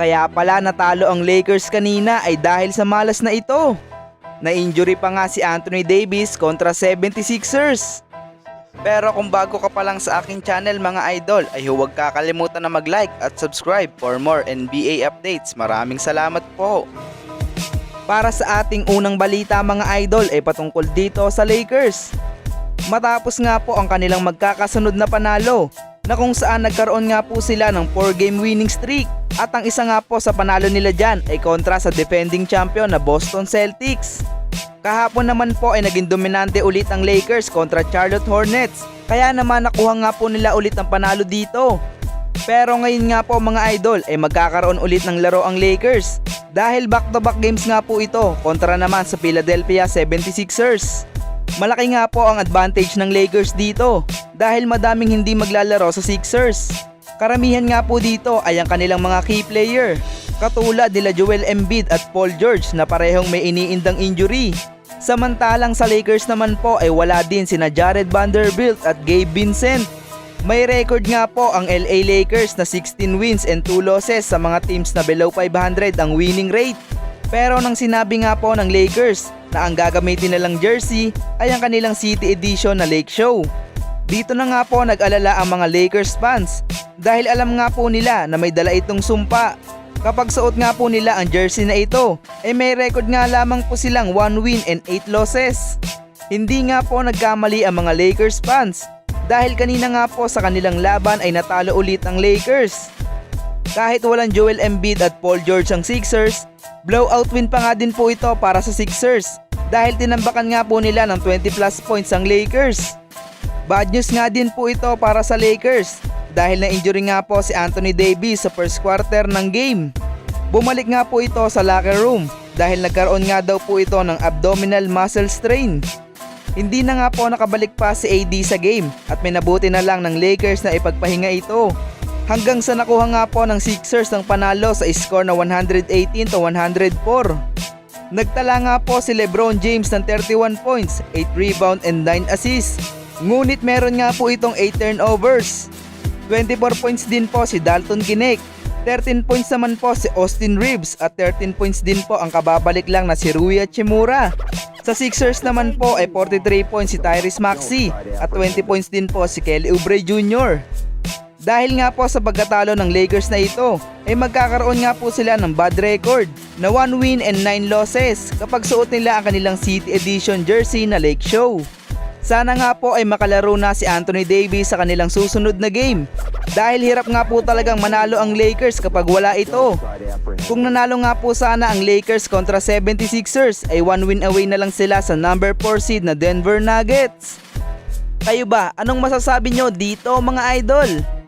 Kaya pala natalo ang Lakers kanina ay dahil sa malas na ito. Na-injury pa nga si Anthony Davis kontra 76ers. Pero kung bago ka pa lang sa aking channel mga idol ay huwag kakalimutan na mag-like at subscribe for more NBA updates. Maraming salamat po. Para sa ating unang balita mga idol ay patungkol dito sa Lakers. Matapos nga po ang kanilang magkakasunod na panalo na kung saan nagkaroon nga po sila ng 4 game winning streak at ang isa nga po sa panalo nila dyan ay kontra sa defending champion na Boston Celtics. Kahapon naman po ay naging dominante ulit ang Lakers kontra Charlotte Hornets kaya naman nakuha nga po nila ulit ang panalo dito. Pero ngayon nga po mga idol ay magkakaroon ulit ng laro ang Lakers dahil back-to-back games nga po ito kontra naman sa Philadelphia 76ers. Malaki nga po ang advantage ng Lakers dito dahil madaming hindi maglalaro sa Sixers. Karamihan nga po dito ay ang kanilang mga key player katulad nila Joel Embiid at Paul George na parehong may iniindang injury. Samantalang sa Lakers naman po ay wala din sina Jared Vanderbilt at Gabe Vincent. May record nga po ang LA Lakers na 16 wins and 2 losses sa mga teams na below 500 ang winning rate. Pero nang sinabi nga po ng Lakers na ang gagamitin nilang jersey ay ang kanilang City Edition na Lake Show. Dito na nga po nag-alala ang mga Lakers fans dahil alam nga po nila na may dala itong sumpa. Kapag suot nga po nila ang jersey na ito, eh may record nga lamang po silang 1 win and 8 losses. Hindi nga po nagkamali ang mga Lakers fans dahil kanina nga po sa kanilang laban ay natalo ulit ang Lakers. Kahit walang Joel Embiid at Paul George ang Sixers, blowout win pa nga din po ito para sa Sixers dahil tinambakan nga po nila ng 20 plus points ang Lakers. Bad news nga din po ito para sa Lakers dahil na-injury nga po si Anthony Davis sa first quarter ng game. Bumalik nga po ito sa locker room dahil nagkaroon nga daw po ito ng abdominal muscle strain. Hindi na nga po nakabalik pa si AD sa game at may nabuti na lang ng Lakers na ipagpahinga ito. Hanggang sa nakuha nga po ng Sixers ng panalo sa score na 118 to 104. Nagtala nga po si Lebron James ng 31 points, 8 rebound and 9 assists. Ngunit meron nga po itong 8 turnovers. 24 points din po si Dalton Kinect. 13 points naman po si Austin Reeves at 13 points din po ang kababalik lang na si Rui Hachimura. Sa Sixers naman po ay 43 points si Tyrese Maxey at 20 points din po si Kelly Oubre Jr. Dahil nga po sa pagkatalo ng Lakers na ito, ay magkakaroon nga po sila ng bad record na 1 win and 9 losses kapag suot nila ang kanilang City Edition jersey na Lake Show. Sana nga po ay makalaro na si Anthony Davis sa kanilang susunod na game dahil hirap nga po talagang manalo ang Lakers kapag wala ito. Kung nanalo nga po sana ang Lakers kontra 76ers ay one win away na lang sila sa number 4 seed na Denver Nuggets. Kayo ba, anong masasabi nyo dito mga idol?